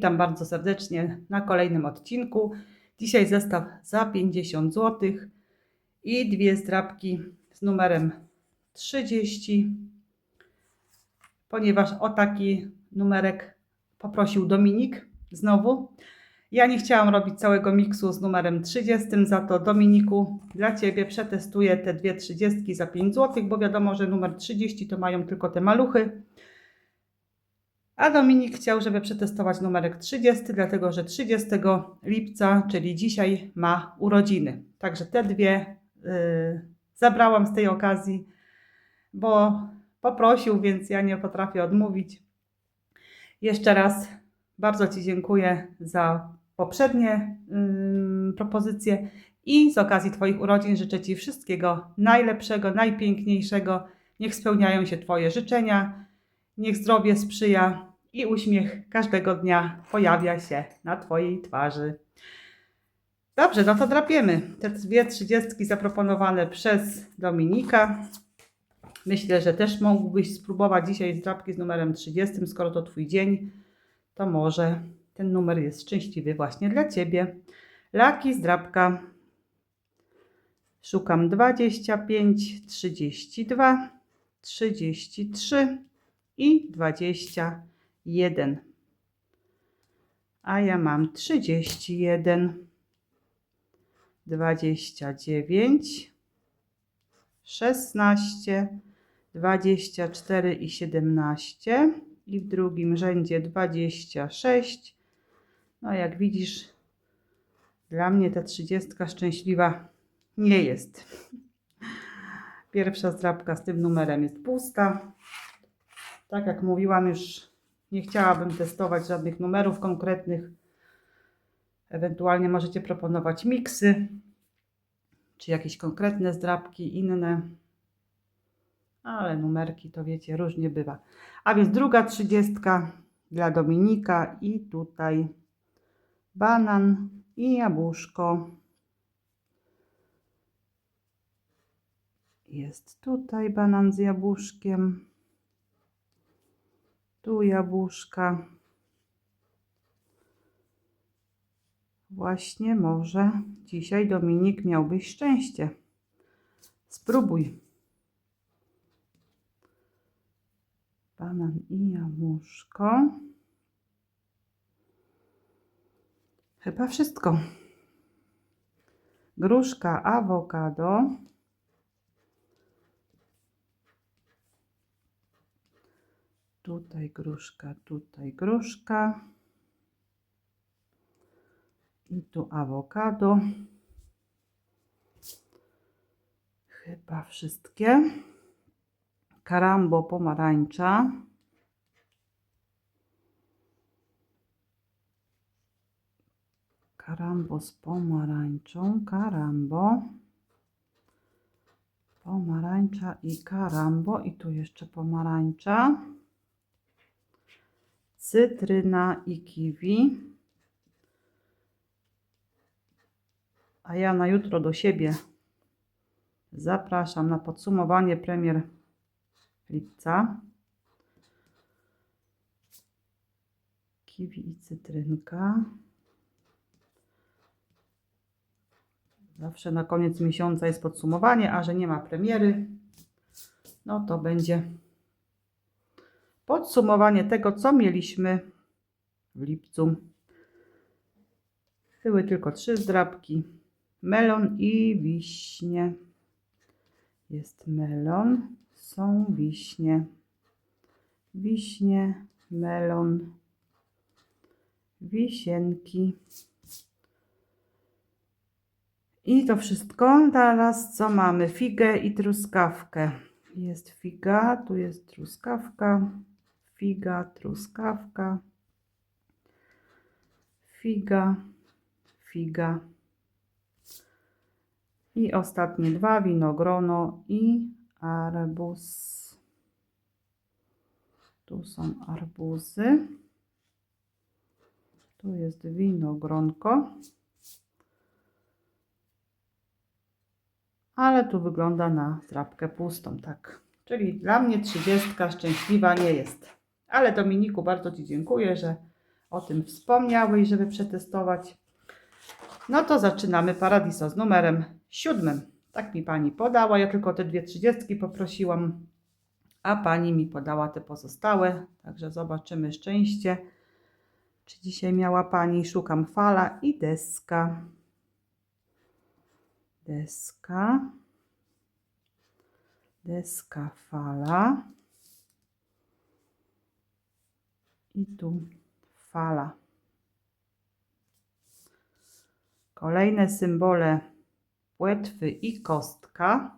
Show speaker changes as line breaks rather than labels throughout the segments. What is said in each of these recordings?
Witam bardzo serdecznie na kolejnym odcinku. Dzisiaj zestaw za 50 zł i dwie zdrabki z numerem 30, ponieważ o taki numerek poprosił Dominik znowu. Ja nie chciałam robić całego miksu z numerem 30, za to Dominiku dla Ciebie przetestuję te dwie 30 za 5 zł, bo wiadomo, że numer 30 to mają tylko te maluchy. A Dominik chciał, żeby przetestować numerek 30, dlatego że 30 lipca, czyli dzisiaj, ma urodziny. Także te dwie y, zabrałam z tej okazji, bo poprosił, więc ja nie potrafię odmówić. Jeszcze raz bardzo Ci dziękuję za poprzednie propozycje i z okazji Twoich urodzin życzę Ci wszystkiego najlepszego, najpiękniejszego. Niech spełniają się Twoje życzenia, niech zdrowie sprzyja i uśmiech każdego dnia pojawia się na Twojej twarzy. Dobrze, no to drapiemy. Te dwie trzydziestki zaproponowane przez Dominika. Myślę, że też mógłbyś spróbować dzisiaj zdrapki z numerem 30, skoro to Twój dzień, to może ten numer jest szczęśliwy właśnie dla Ciebie. Laki zdrapka. Szukam 25, 32, 33 i 21. A ja mam 31, 29, 16, 24 i 17 i w drugim rzędzie 26. No jak widzisz, dla mnie ta 30 szczęśliwa nie jest. Pierwsza zdrabka z tym numerem jest pusta. Tak jak mówiłam już, nie chciałabym testować żadnych numerów konkretnych. Ewentualnie możecie proponować miksy, czy jakieś konkretne zdrabki, inne. Ale numerki to wiecie, różnie bywa. A więc druga trzydziestka dla Dominika i tutaj banan i jabłuszko. Jest tutaj banan z jabłuszkiem. Tu jabłuszka. Właśnie może dzisiaj Dominik miałbyś szczęście. Spróbuj. Banan i jabłuszko. Chyba wszystko. Gruszka, awokado. Tutaj gruszka, tutaj gruszka. I tu awokado. Chyba wszystkie. Karambo pomarańcza. Karambo z pomarańczą. Karambo. Pomarańcza i karambo. I tu jeszcze pomarańcza. Cytryna i kiwi. A ja na jutro do siebie zapraszam na podsumowanie premier lipca. Kiwi i cytrynka. Zawsze na koniec miesiąca jest podsumowanie, a że nie ma premiery, no to będzie podsumowanie tego, co mieliśmy w lipcu. Były tylko trzy zdrabki. Melon i wiśnie. Jest melon, są wiśnie. Wiśnie, melon, wisienki. I to wszystko. Teraz co mamy? Figę i truskawkę. Jest figa, tu jest truskawka. Figa, truskawka. Figa, figa. I ostatnie dwa, winogrono i arbuz. Tu są arbuzy. Tu jest winogronko. Ale tu wygląda na drapkę pustą, tak. Czyli dla mnie trzydziestka szczęśliwa nie jest. Ale Dominiku, bardzo Ci dziękuję, że o tym wspomniały i żeby przetestować. No to zaczynamy Paradiso z numerem siódmym. Tak mi pani podała. Ja tylko te dwie trzydziestki poprosiłam, a pani mi podała te pozostałe. Także zobaczymy szczęście. Czy dzisiaj miała pani? Szukam fala i deska. Deska. Deska fala. I tu fala. Kolejne symbole płetwy i kostka.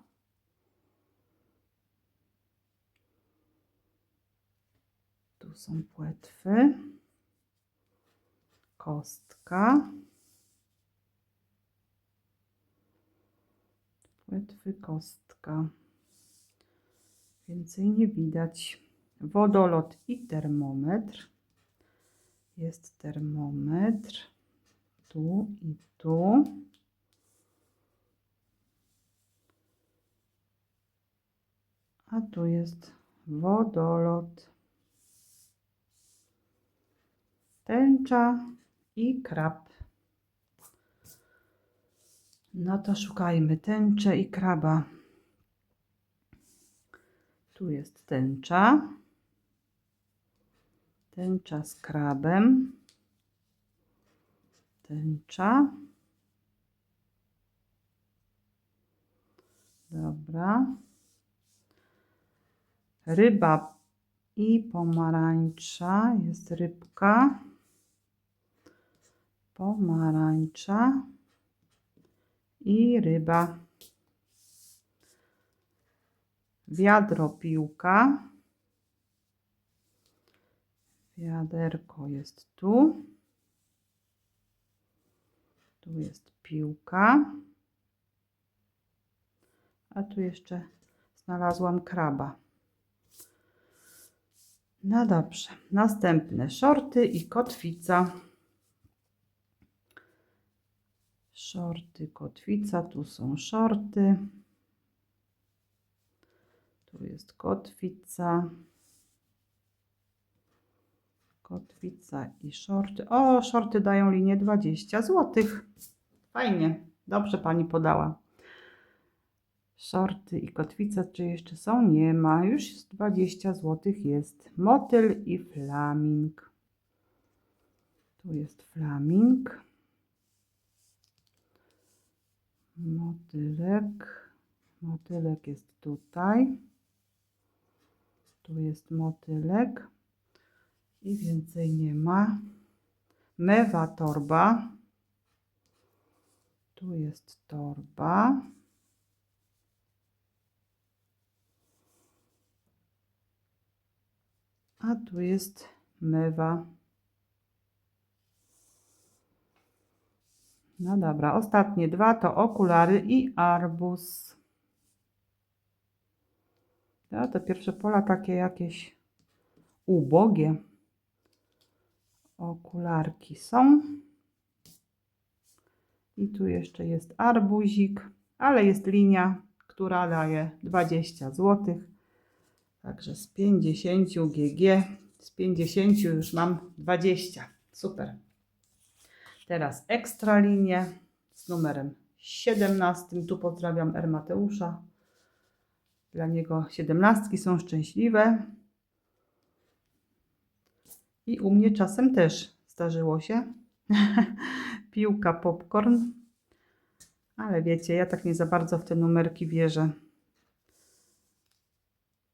Tu są płetwy, kostka, płetwy, kostka. Więcej nie widać. Wodolot i termometr. Jest termometr tu i tu. A tu jest wodolot, tęcza i krab. No to szukajmy tęczę i kraba. Tu jest tęcza. Tęcza z krabem. Tęcza. Dobra. Ryba i pomarańcza. Jest rybka. Pomarańcza i ryba. Wiadro, piłka. Wiaderko jest tu. Tu jest piłka. A tu jeszcze znalazłam kraba. No dobrze. Następne shorty i kotwica. Shorty, kotwica. Tu są shorty. Tu jest kotwica. Kotwica i shorty. O, shorty dają linię 20 zł. Fajnie. Dobrze pani podała. Shorty i kotwica, czy jeszcze są? Nie ma. Już jest 20 zł jest. Motyl i flaming. Tu jest flaming. Motylek. Motylek jest tutaj. Tu jest motylek. I więcej nie ma. Mewa torba. Tu jest torba. A tu jest mewa. No dobra, ostatnie dwa to okulary i arbuz. No, te pierwsze pola takie jakieś ubogie. Okularki są. I tu jeszcze jest arbuzik, ale jest linia, która daje 20 zł. Także z 50 GG, z 50 już mam 20. Super. Teraz ekstra linię z numerem 17. Tu pozdrawiam R. Mateusza. Dla niego 17 są szczęśliwe. I u mnie czasem też zdarzyło się. Piłka popcorn. Ale wiecie, ja tak nie za bardzo w te numerki wierzę.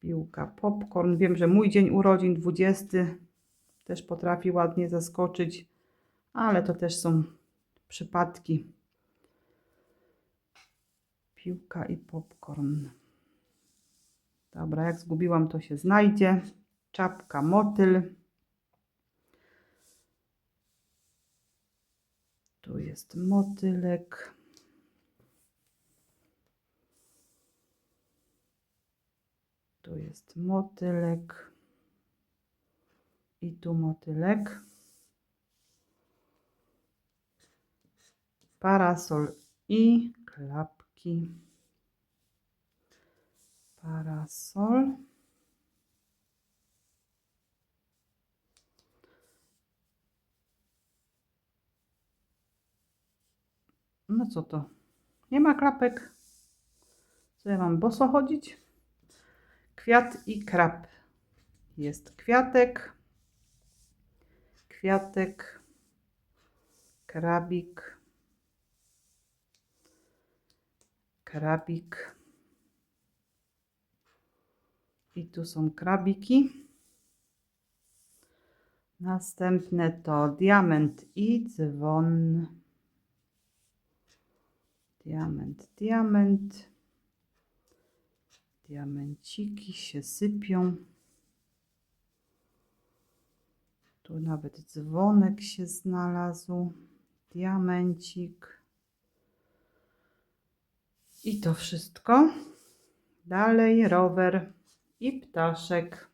Piłka popcorn. Wiem, że mój dzień urodzin 20 też potrafi ładnie zaskoczyć, ale to też są przypadki. Piłka i popcorn. Dobra, jak zgubiłam, to się znajdzie. Czapka, motyl. Tu jest motylek. Tu jest motylek. I tu motylek. Parasol i klapki. Parasol. No co to? Nie ma klapek. Co ja mam boso chodzić? Kwiat i krab. Jest kwiatek. Kwiatek. Krabik. Krabik. I tu są krabiki. Następne to diament i dzwon. Diament, diament. Diamenciki się sypią. Tu nawet dzwonek się znalazł. Diamencik. I to wszystko. Dalej rower i ptaszek.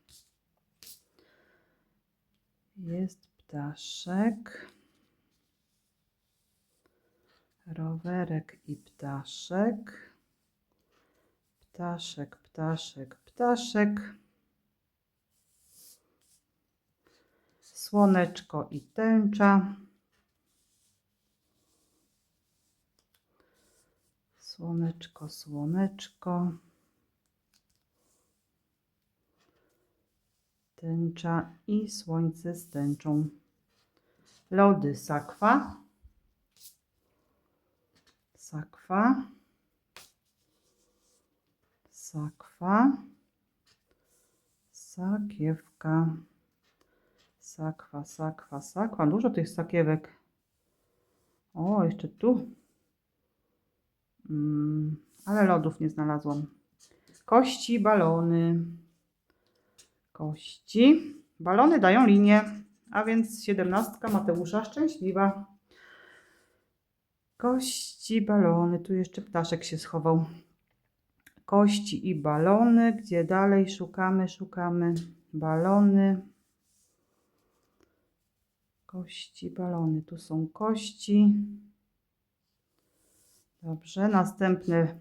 Jest ptaszek. Rowerek i ptaszek. Ptaszek, ptaszek, ptaszek. Słoneczko i tęcza. Słoneczko, słoneczko. Tęcza i słońce z tęczą. Lody sakwa. Sakwa. Sakwa. Sakiewka. Sakwa, sakwa, sakwa. Dużo tych sakiewek. O, jeszcze tu. Mm, ale lodów nie znalazłam. Kości, balony. Kości. Balony dają linię, a więc siedemnastka Mateusza szczęśliwa. Kości, balony. Tu jeszcze ptaszek się schował. Kości i balony. Gdzie dalej szukamy, szukamy. Balony. Kości, balony. Tu są kości. Dobrze. Następny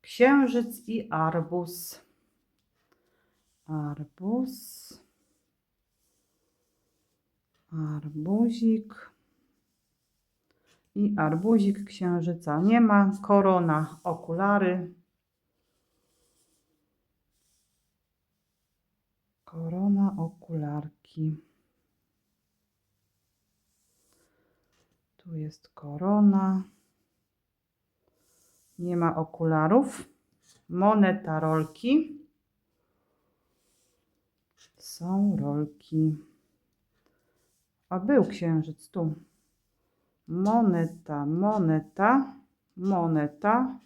księżyc i arbuz. Arbuz. Arbuzik. I arbuzik księżyca nie ma. Korona, okulary. Korona, okularki. Tu jest korona. Nie ma okularów. Moneta, rolki. Są rolki. A był księżyc tu. Moneta, moneta, moneta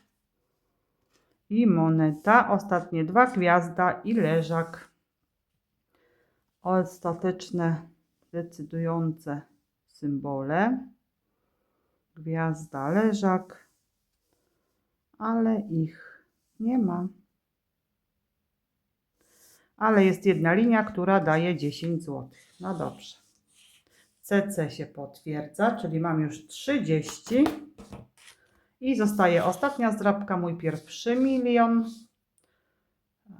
i moneta. Ostatnie dwa gwiazda i leżak. Ostateczne, decydujące symbole. Gwiazda, leżak, ale ich nie ma. Ale jest jedna linia, która daje 10 zł. No dobrze. CC się potwierdza, czyli mam już 30. I zostaje ostatnia zdrabka, mój pierwszy milion.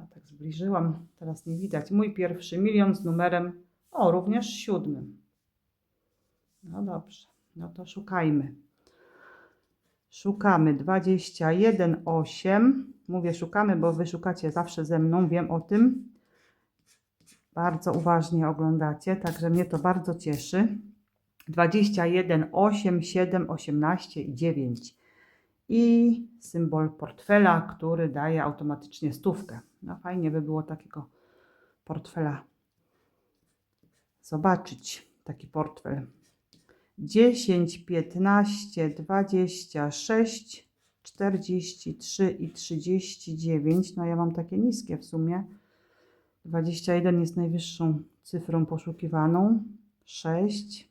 A tak zbliżyłam, teraz nie widać. Mój pierwszy milion z numerem, o również siódmym. No dobrze, no to szukajmy. Szukamy 21, 8. Mówię szukamy, bo wy szukacie zawsze ze mną, wiem o tym. Bardzo uważnie oglądacie, także mnie to bardzo cieszy. 21, 8, 7, 18 i 9. I symbol portfela, który daje automatycznie stówkę. No fajnie by było takiego portfela zobaczyć, taki portfel. 10, 15, 26, 43 i 39. No ja mam takie niskie w sumie. 21 jest najwyższą cyfrą poszukiwaną. 6,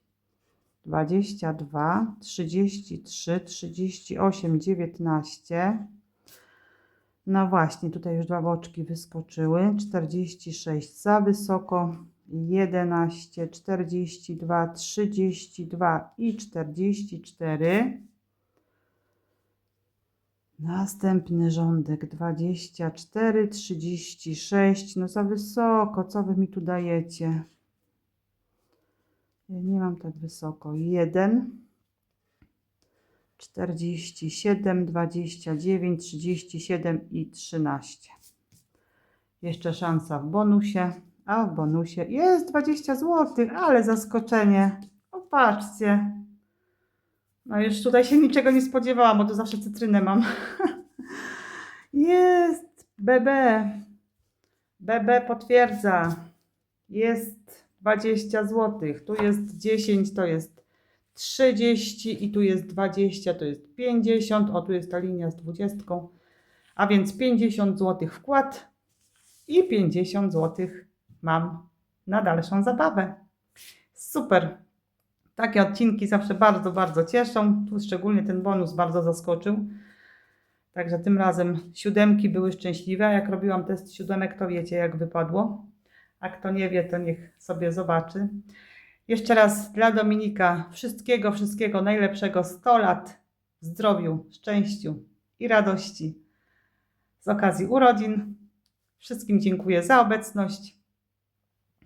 22, 33, 38, 19. No właśnie, tutaj już dwa boczki wyskoczyły. 46 za wysoko. 11, 42, 32 i 44. Następny rządek 24, 36. No za wysoko, co wy mi tu dajecie? Ja nie mam tak wysoko. 1, 47, 29, 37 i 13. Jeszcze szansa w bonusie, a w bonusie jest 20 zł, ale zaskoczenie. O, patrzcie. No już tutaj się niczego nie spodziewałam, bo to zawsze cytrynę mam. jest BB. BB potwierdza. Jest 20 zł. Tu jest 10, to jest 30 i tu jest 20, to jest 50. O, tu jest ta linia z 20. A więc 50 zł wkład i 50 zł mam na dalszą zabawę. Super. Takie odcinki zawsze bardzo, bardzo cieszą. Tu szczególnie ten bonus bardzo zaskoczył. Także tym razem siódemki były szczęśliwe. Jak robiłam test siódemek, to wiecie, jak wypadło. A kto nie wie, to niech sobie zobaczy. Jeszcze raz dla Dominika wszystkiego, wszystkiego najlepszego. 100 lat w zdrowiu, szczęściu i radości z okazji urodzin. Wszystkim dziękuję za obecność.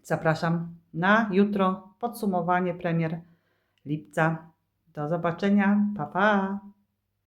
Zapraszam na jutro podsumowanie premier lipca. Do zobaczenia. Pa, pa.